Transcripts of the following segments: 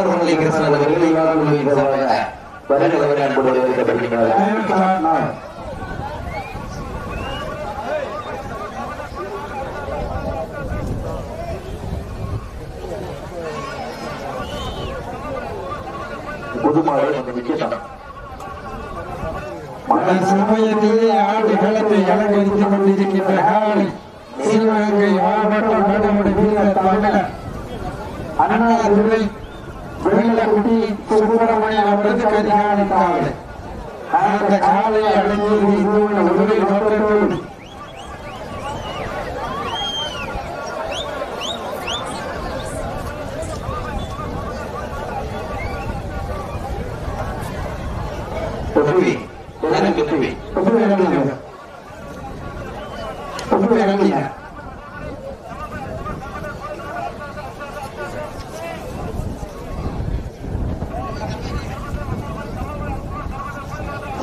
பாலர் முரளி கிருஷ்ணன் அவர்கள் இவ்வாறு குழுவின் சார்பாக வருகிறவரை அன்போடு புதுமாறு சமயத்திலே அலங்கரித்துக் கொண்டிருக்கின்ற காலை சிவகங்கை மாவட்டம் நடுமுறை வெள்ளக்குட்டி சுப்பிரமணியன் அவரது கரிகாலை காலை அந்த அடங்கி உள்ள உதவி நோக்கத்தோடு தொகுதி எனக்கு.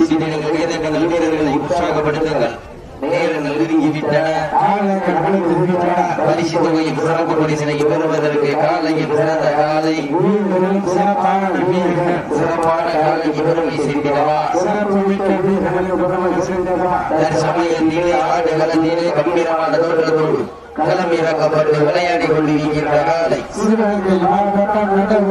வீரர்களை உற்சாகப்படுத்துங்கள். நேரங்கள் நெருங்கிவிட்டன. காலங்கள் அழைத்து விட்டன பரிசு தொகையை சிறப்பு பரிசினை பெறுவதற்கு காலையில் சிறந்த காலை. வீரர்கள் சிறப்பான காலை பெருமை செய்திடவா சிறப்பு மிக்க வீரர்களுக்கு பெருமை சேர்ந்தவா தற்சமயத்திலே ஆடுகளத்திலே கம்பீரமான தோற்றத்தோடு களம் இறக்கப்பட்டு விளையாடி கொண்டிருக்கின்ற காலை. சிவகங்கை மாவட்டம்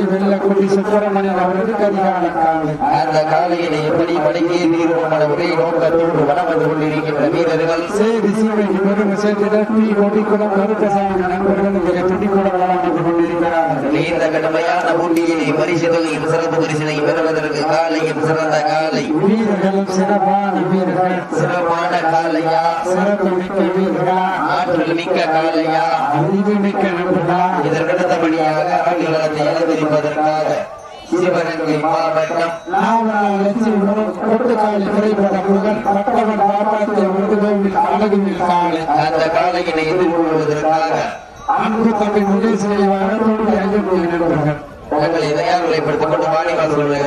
அண்ணாதுரை வெள்ளக்குடி சுப்பிரமணியன் அவரது கரிகால காலை அந்த காலையினை எப்படி படைக்கே தீர்வுமான ஒரே நோக்கத்தோடு வளம் வந்து கொண்டிருக்கின்ற வீரர்கள் சேரி சீமைக்கு பெருமை சேர்த்திட டி கொடிக்குளம் கருப்பசாமி நண்பர்கள் இங்கே துடிக்குளம் வளர்ந்து கொண்டிருக்கிறார்கள். நீண்ட கடுமையான போட்டியினை பரிசு சிறப்பு பரிசினை பெறுவதற்கு காலையில் சிறந்த காலை. வீரர்களும் சிறப்பான வீரர்கள். சிறப்பான காலையா? சிறப்பு மிக்க வீரர்களா? ஆற்றல் மிக்க காலையா? அறிவு மிக்க நண்பர்களா? இதற்கடுத்தபடியாக ஆடுகளத்தை அலங்கரிப்பதற்காக சிவகங்கை மாவட்டம் காலை அந்த காலையினை எதிர்கொள்வதற்காக அன்பு தம்பி முதல் கொண்டு வாடிவாசல்களை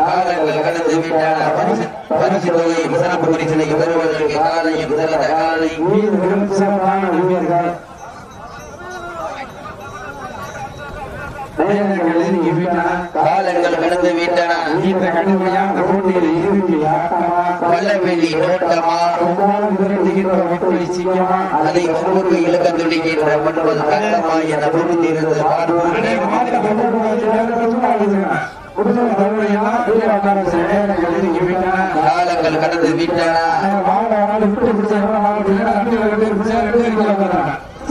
காலங்கள் கடந்து பரிசு- சிறப்பு பரிசினை பெறுவதற்கு சிறப்பான வேலைகளில் இவ்விதமான காலங்கள் கடந்து விட்டன இந்த கடுமையான போட்டியில் இறுதி ஆட்டமா வல்லவெளி நோட்டமா விரட்டுகின்ற மக்களை சிங்கமா அதை ஒவ்வொரு இலக்க துடிக்கின்ற ஒன்பது கட்டமா என பார்ப்போம் காலங்கள் கடந்து விட்டன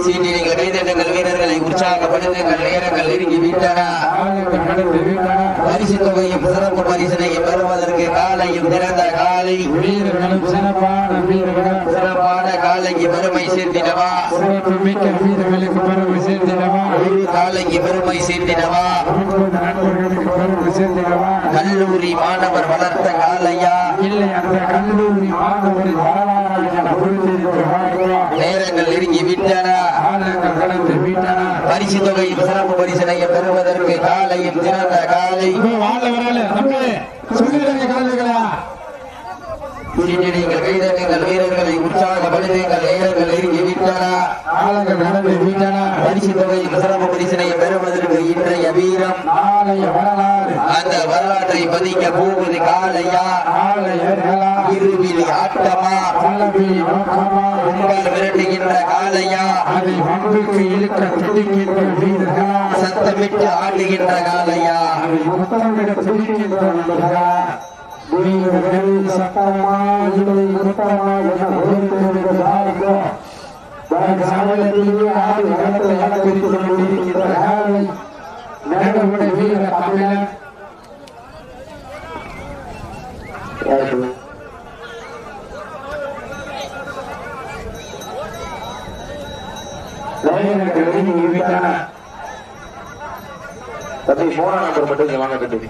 சீனியர்கள் கைதட்டங்கள் வீரர்களை உற்சாகப்படுத்துங்கள் நேரங்கள் நெருங்கி விட்டன பரிசு தொகையும் சிறப்பு பரிசினை பெறுவதற்கு காலையும் திறந்த காலை. சிறப்பான காலைக்கு பெருமை சேர்த்திடவா. மிக்க வீரர்களுக்கு பெருமை சேர்த்திடவா காலைக்கு பெருமை சேர்த்திடவா. கல்லூரி மாணவர் வளர்த்த காலையா? இல்லை அந்த கல்லூரி மாணவரின் வரலாறு என புரிந்திருக்க வாழ்வா நேரங்கள் நெருங்கி விட்டன ஆளுங்கள் கடந்து வீட்டான தொகையில் சிறப்பு பரிசினை பெறுவதற்கு காலையும் திறந்த காலை. சொல்லிடுங்க காலைகளா? சீனியர்கள் கைதட்டுங்கள் வீரர்களை. அந்த வரலாற்றை பதிக்க போவது காலையா? இருவிழி ஆட்டமா? உங்கள் விரட்டுகின்ற காலையா? அதை வம்புக்கு இழுக்க துடிக்கின்ற வீரர்களா? சத்தமிட்டு ஆடுகின்ற காலையா? அதை முத்தமிட துடிக்கின்ற நண்பர்களா சத்தமா இல்லை என இடத்தை அலங்கரித்துக் கொண்டிருக்கின்ற காலை வீர தமிழன் தம்பி போன நம்பர் மட்டும் இங்க வாங்க தம்பி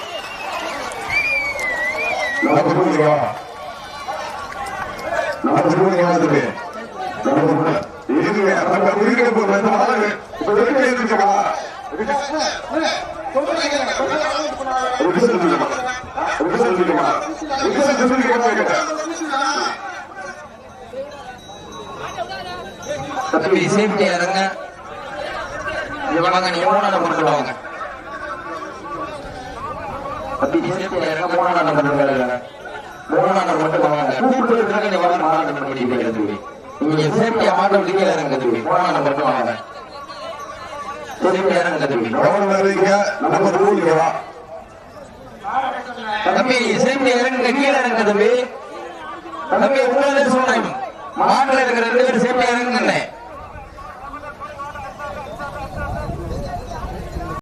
நமக்கு இருபது ரூபா நமக்கு இருபது ரூபா தம்பி நமக்கு இது நம்ம உயிரிழக்க போற இந்த ஆளு இப்ப வெளியே இருந்துச்சா சேஃப்டியா இருங்க. இவனாங்க நீங்க மூணு நம்பர் சேஃப்டி நம்பர் மூணாம் நம்பர் மட்டும் வாங்க கூப்பிட்டு இருக்காங்க நீங்க நம்பர் சேஃப்டியா மாட்ட விட்டு கீழே இறங்க தம்பி மூணாம் நம்பர் மட்டும் வாங்க. சேஃப்டி தம்பி சேஃப்டி இறங்க கீழே இறங்க தம்பி தம்பி உங்களே மாட்டில் இருக்கிற ரெண்டு பேரும்